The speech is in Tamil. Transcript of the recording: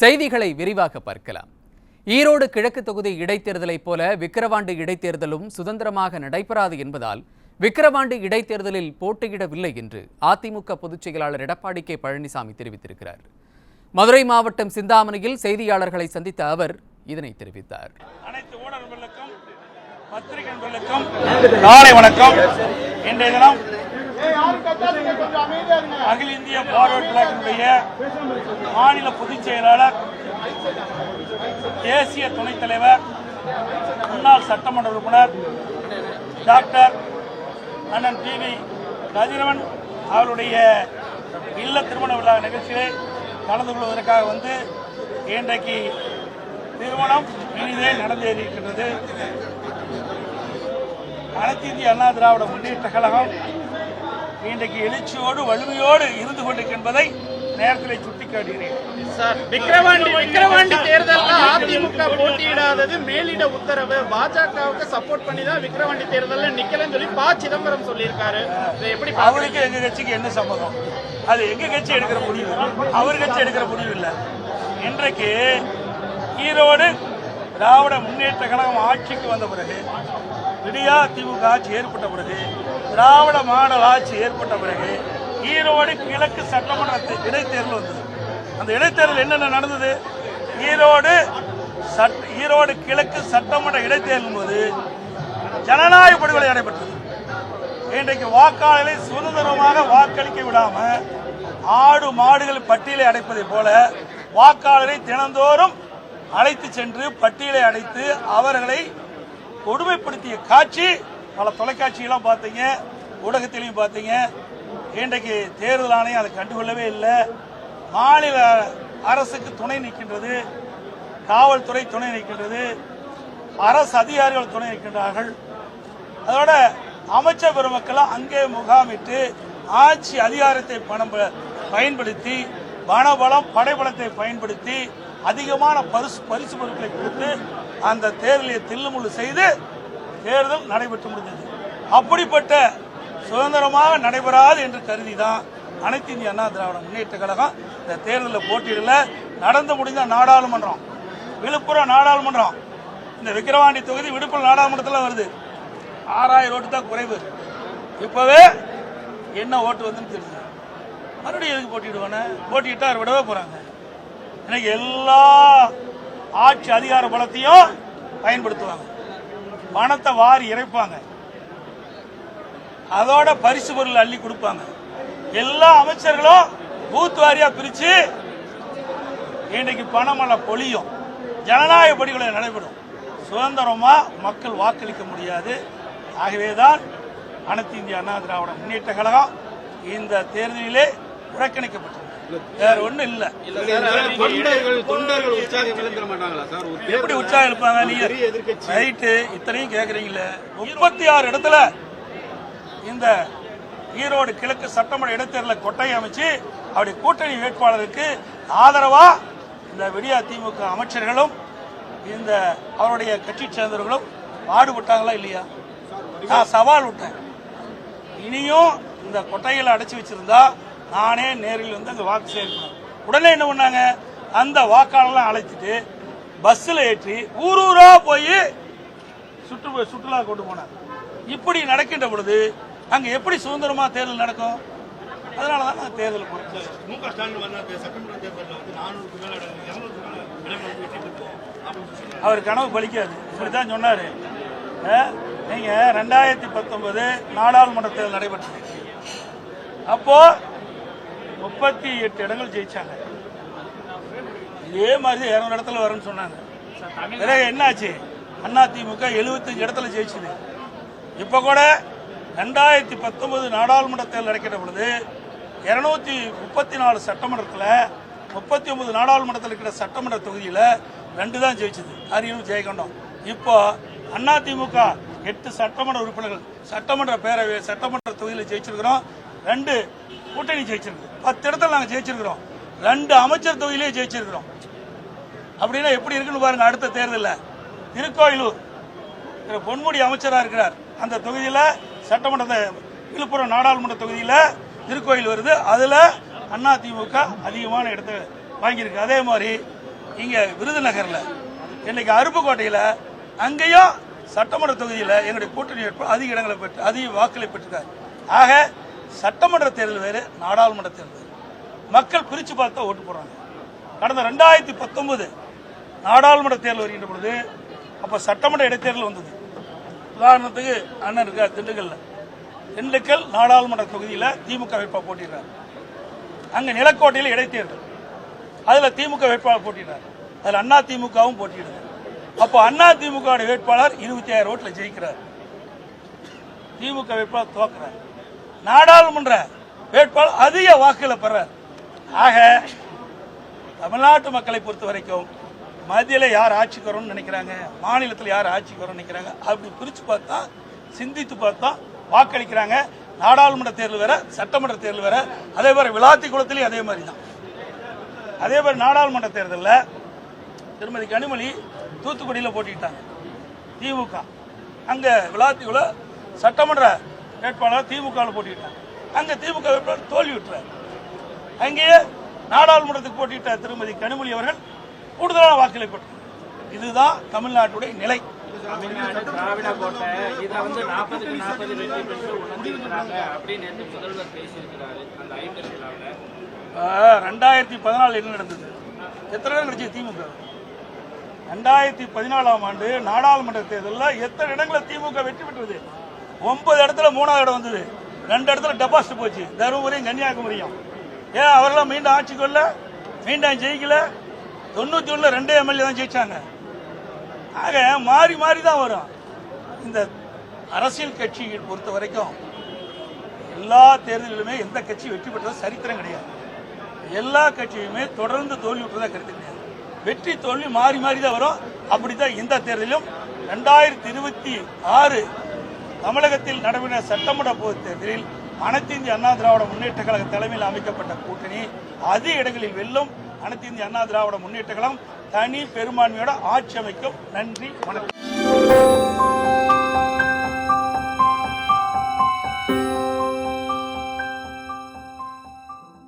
செய்திகளை விரிவாக பார்க்கலாம். ஈரோடு கிழக்கு தொகுதி இடைத்தேர்தலைப் போல விக்கிரவாண்டு இடைத்தேர்தலும் சுதந்திரமாக நடைபெறாது என்பதால் விக்கிரவாண்டு இடைத்தேர்தலில் போட்டியிடவில்லை என்று அதிமுக பொதுச் செயலாளர் எடப்பாடி கே பழனிசாமி தெரிவித்திருக்கிறார். மதுரை மாவட்டம் சிந்தாமணியில் செய்தியாளர்களை சந்தித்த அவர் இதனை தெரிவித்தார். அனைத்து ஊடகங்களுக்கும் பத்திரிகை காலை வணக்கம். இன்றைய தினம் அகில இந்திய பார்வர்ட் பிளாக்கினுடைய மாநில பொதுச் செயலாளர் தேசிய துணைத் தலைவர் முன்னாள் சட்டமன்ற உறுப்பினர் டாக்டர் அண்ணன் டி வி கதிரவன் அவருடைய இல்ல திருமண விழா நிகழ்ச்சியிலே கலந்து கொள்வதற்காக வந்து இன்றைக்கு திருமணம் இனிதே நடந்தேறியிருக்கின்றது அனைத்து இந்திய அண்ணா திராவிட முன்னேற்ற கழகம் இன்றைக்கு எழுச்சியோடு வலிமையோடு இருந்து கொண்டிருக்கின்றதை நேரத்தில் சுட்டிக்காட்டுகிறேன். விக்கிரவாண்டி விக்கிரவாண்டி தேர்தல்ல அதிமுக போட்டியிடாதது மேலிட உத்தரவு. பாஜகவுக்கு சப்போர்ட் பண்ணி தான் விக்கிரவாண்டி தேர்தல்ல நிக்கலன்னு சொல்லி ப. சிதம்பரம் சொல்லியிருக்காரு. எப்படி? அவருக்கு எங்க கட்சிக்கு என்ன சம்மதம் அது எங்க கட்சி எடுக்கிற முடிவு? அவர் கட்சி எடுக்கிற முடிவு இல்லை. இன்றைக்கு ஈரோடு திராவிட முன்னேற்ற கழகம் ஆட்சிக்கு வந்த பிறகு விடியா திமுக ஆட்சி ஏற்பட்ட பிறகு திராவிட மாடல் ஆட்சி ஏற்பட்ட பிறகு ஈரோடு கிழக்கு சட்டமன்ற இடைத்தேர்தல் வந்தது. அந்த இடைத்தேர்தல் என்னென்ன நடந்தது? ஈரோடு சட் ஈரோடு கிழக்கு சட்டமன்ற இடைத்தேர்தல் போது ஜனநாயக படுகொலை நடைபெற்றது. இன்றைக்கு வாக்காளர்களை சுதந்திரமாக வாக்களிக்க விடாம ஆடு மாடுகள் பட்டியலை அடைப்பதை போல வாக்காளரை தினந்தோறும் அழைத்து சென்று பட்டியலை அடைத்து அவர்களை கொடுமைப்படுத்திய காட்சி பல தொலைக்காட்சியெல்லாம் பார்த்தீங்க ஊடகத்திலையும் பார்த்தீங்க. இன்றைக்கு தேர்தல் ஆணையம் அதை கண்டுகொள்ளவே இல்லை. மாநில அரசுக்கு துணை நிற்கின்றது காவல்துறை துணை நிற்கின்றது அரசு அதிகாரிகள் துணை நிற்கின்றார்கள். அதோட அமைச்சர் பெருமக்கள் அங்கே முகாமிட்டு ஆட்சி அதிகாரத்தை பணம் பயன்படுத்தி பணபலம் படைபலத்தை பயன்படுத்தி அதிகமான பரிசு பரிசு பொருட்களை கொடுத்து அந்த தேர்தலை தில்லுமுள்ளு செய்து தேர்தல் நடைபெற்று முடிந்தது. அப்படிப்பட்ட சுதந்திரமாக நடைபெறாது என்று கருதி தான் அனைத்து இந்திய அண்ணா திராவிட முன்னேற்ற கழகம் இந்த தேர்தலில் போட்டியிடல. நடந்து முடிந்த நாடாளுமன்றம் விழுப்புரம் நாடாளுமன்றம் இந்த விக்கிரவாண்டி தொகுதி விழுப்புரம் நாடாளுமன்றத்தில் வருது. ஆறாயிரம் ஓட்டு தான் குறைவு. இப்பவே என்ன ஓட்டு வந்துன்னு தெரியுது. மறுபடியும் எதுக்கு போட்டிடுவானே போட்டிட்டா அவர் விடவே போறாங்க. எனக்கு எல்லா ஆட்சி அதிகார பலத்தையும் பயன்படுத்துவாங்க. பணத்தை வாரி இறைப்பாங்க. அதோட பரிசு பொருள் அள்ளி கொடுப்பாங்க. எல்லா அமைச்சர்களும் பூத் வாரியா பிரிச்சு இன்றைக்கு பணமல்ல பொழியும். ஜனநாயக படிகளை நடைபெறும். சுதந்திரமா மக்கள் வாக்களிக்க முடியாது. ஆகவேதான் அனைத்து இந்திய அண்ணா திராவிட முன்னேற்ற கழகம் இந்த தேர்தலிலே புறக்கணிக்கப்பட்டது. வேற ஒண்ணும் இல்ல. தொண்டர்கள் தொண்டர்கள் உற்சாகம் இழந்துட மாட்டாங்களா சார்? எப்படி உற்சாகம் இருப்பாங்க நீங்க. ரைட்டு இத்தனையும் கேக்குறீங்களே முப்பத்தி ஆறு இடத்துல இந்த ஈரோடு கிழக்கு சட்டமன்ற இடைத்தேர்தலை கொட்டை அமைச்சு அவருடைய கூட்டணி வேட்பாளருக்கு ஆதரவா இந்த விடியா திமுக அமைச்சர்களும் இந்த அவருடைய கட்சி சேர்ந்தவர்களும் பாடுபட்டாங்களா இல்லையா? நான் சவால் விட்டேன். இனியும் இந்த கொட்டைகளை அடைச்சி வச்சிருந்தா நானே நேரில் வந்து அங்கே வாக்கு சேர்க்கணும். உடனே என்ன பண்ணாங்க? அந்த வாக்காளர்லாம் அழைச்சிட்டு பஸ்ஸில் ஏற்றி ஊர் ஊரா போய் சுற்று சுற்றுலா கொண்டு போனாங்க. இப்படி நடக்கின்ற பொழுது அங்கே எப்படி சுதந்திரமா தேர்தல் நடக்கும்? அதனால தான் நான் தேர்தல் போறேன் மு க ஸ்டாலின் சட்டமன்ற தேர்தலில் வந்து நானூறுக்கு மேல அவர் கனவு பலிக்காது. இப்படித்தான் சொன்னாரு. அஹ், நீங்க ரெண்டாயிரத்தி பத்தொன்பது நாடாளுமன்ற தேர்தல் நடைபெற்றது. அப்போ முப்பத்தி எட்டு இடங்கள் ஜெயிச்சாங்க. இதே மாதிரி இருநூறு இடத்துல வரும்னு சொன்னாங்க. பிறகு என்னாச்சு? அண்ணா திமுக எழுபத்தஞ்சு இடத்துல ஜெயிச்சது. இப்ப கூட ரெண்டாயிரத்தி பத்தொன்பது நாடாளுமன்ற தேர்தல் நடக்கிற பொழுது இருநூத்தி முப்பத்தி நாலு சட்டமன்றத்தில் முப்பத்தி ஒன்பது நாடாளுமன்றத்தில் இருக்கிற சட்டமன்ற தொகுதியில் ரெண்டு தான் ஜெயிச்சது. அரியலூர் ஜெயகொண்டம் இப்போ அண்ணா திமுக எட்டு சட்டமன்ற உறுப்பினர்கள் சட்டமன்ற பேரவை சட்டமன்ற தொகுதியில் ஜெயிச்சிருக்கிறோம். ரெண்டு கூட்டணி ஜெயிச்சிருக்கு. பத்து இடத்துல நாங்கள் ஜெயிச்சிருக்கிறோம். ரெண்டு அமைச்சர் தொகுதியிலே ஜெயிச்சிருக்கிறோம். அப்படின்னா எப்படி இருக்குன்னு பாருங்க அடுத்த தேர்தலில். திருக்கோயிலூர் திரு பொன்முடி அமைச்சராக இருக்கிறார். அந்த தொகுதியில் சட்டமன்ற விழுப்புரம் நாடாளுமன்ற தொகுதியில் திருக்கோயில் வருது. அதில் அதிமுக அதிகமான இடத்தை வாங்கியிருக்கு. அதே மாதிரி இங்கே விருதுநகரில் இன்னைக்கு அருப்புக்கோட்டையில் அங்கேயும் சட்டமன்ற தொகுதியில் எங்களுடைய கூட்டணி வேட்பாளர் அதிக இடங்களை பெற்று அதிக வாக்களை பெற்றிருக்காரு. ஆக சட்டமன்ற தேர்தல் வேறு நாடாளுமன்ற தேர்தல் வேறு. மக்கள் பிரித்து பார்த்தா ஓட்டு போடுறாங்க. கடந்த ரெண்டாயிரத்தி பத்தொன்பது நாடாளுமன்ற தேர்தல் வருகின்ற பொழுது அப்போ சட்டமன்ற இடைத்தேர்தல் வந்தது. உதாரணத்துக்கு அண்ணன் இருக்கார் திண்டுக்கல்ல. திண்டுக்கல் நாடாளுமன்ற தொகுதியில திமுக வேட்பாளர் போட்டிடுறாரு. அங்க நிலக்கோட்டையில் இடைத்தேர்தல். அதில் திமுக வேட்பாளர் போட்டிடுறார். அதுல அண்ணா திமுகவும் போட்டியிடுது. அப்போ அண்ணா திமுக வேட்பாளர் இருபத்தி ஆயிரம் ஓட்டுல ஜெயிக்கிறார். திமுக வேட்பாளர் தோக்குறார் நாடாளுமன்ற வேட்பாளர் அதிக வாக்குகளை பெறார் ஆக தமிழ்நாட்டு மக்களை பொறுத்த வரைக்கும் மத்தியில் யார் ஆட்சிக்கு வரும்னு நினைக்கிறாங்க மாநிலத்தில் யார் ஆட்சிக்கு வரும்னு நினைக்கிறாங்க அப்படி பிரித்து பார்த்தா சிந்தித்து பார்த்தா வாக்களிக்கிறாங்க. நாடாளுமன்ற தேர்தல் வேற சட்டமன்ற தேர்தல் வேற அதே மாதிரி விளாத்தி குளத்திலையும் அதே மாதிரி தான் அதே மாதிரி நாடாளுமன்ற தேர்தலில் திருமதி கனிமொழி தூத்துக்குடியில் போட்டிட்டாங்க திமுக. அங்க விளாத்திக்குள்ள சட்டமன்ற வேட்பாளர் திமுகவில் போட்டிட்டாங்க அங்க திமுக வேட்பாளர் தோல்வி விட்டுறாரு அங்கேயே நாடாளுமன்றத்துக்கு போட்டியிட்ட திருமதி கனிமொழி அவர்கள் கூடுதலான வாக்குகளை பெற்றார். இதுதான் தமிழ்நாட்டுடைய நிலை. ரெண்டாயிரத்தி பதினாலு என்ன நடந்தது? எத்தனை இடம் கிடைச்சது திமுக? ரெண்டாயிரத்தி பதினாலாம் ஆண்டு நாடாளுமன்ற தேர்தலில் எத்தனை இடங்களை திமுக வெற்றி பெற்றது? ஒன்பது இடத்துல மூணாவது இடம் வந்தது. ரெண்டு இடத்துல டெபாசிட் போச்சு. தருமபுரியும் கன்னியாகுமரியும். ஏன் அவரெல்லாம் மீண்டும் ஆட்சிக்கு வரல மீண்டும் ஜெயிக்கல? தொண்ணூத்தி ஒண்ணுல ரெண்டே எம்எல்ஏ தான் ஜெயிச்சாங்க. ஆக மாறி மாறி தான் வரும். இந்த அரசியல் கட்சியை பொறுத்த வரைக்கும் எல்லா தேர்தலிலுமே எந்த கட்சி வெற்றி பெற்றது சரித்திரம் கிடையாது. எல்லா கட்சியுமே தொடர்ந்து தோல்வி விட்டுறதா கருத்து கிடையாது. வெற்றி தோல்வி மாறி மாறி தான் வரும். அப்படித்தான் இந்த தேர்தலிலும் ரெண்டாயிரத்தி இருபத்தி ஆறு தமிழகத்தில் நடைபெற்ற சட்டமன்ற பொது தேர்தலில் அனைத்து இந்திய அண்ணா திராவிட முன்னேற்ற கழக தலைமையில் அமைக்கப்பட்ட கூட்டணி அதிக இடங்களில் வெல்லும் அனைத்து இந்திய அண்ணா திராவிட முன்னேற்ற கழகம் தனி பெரும்பான்மையோட ஆட்சி அமைக்கும். நன்றி வணக்கம்.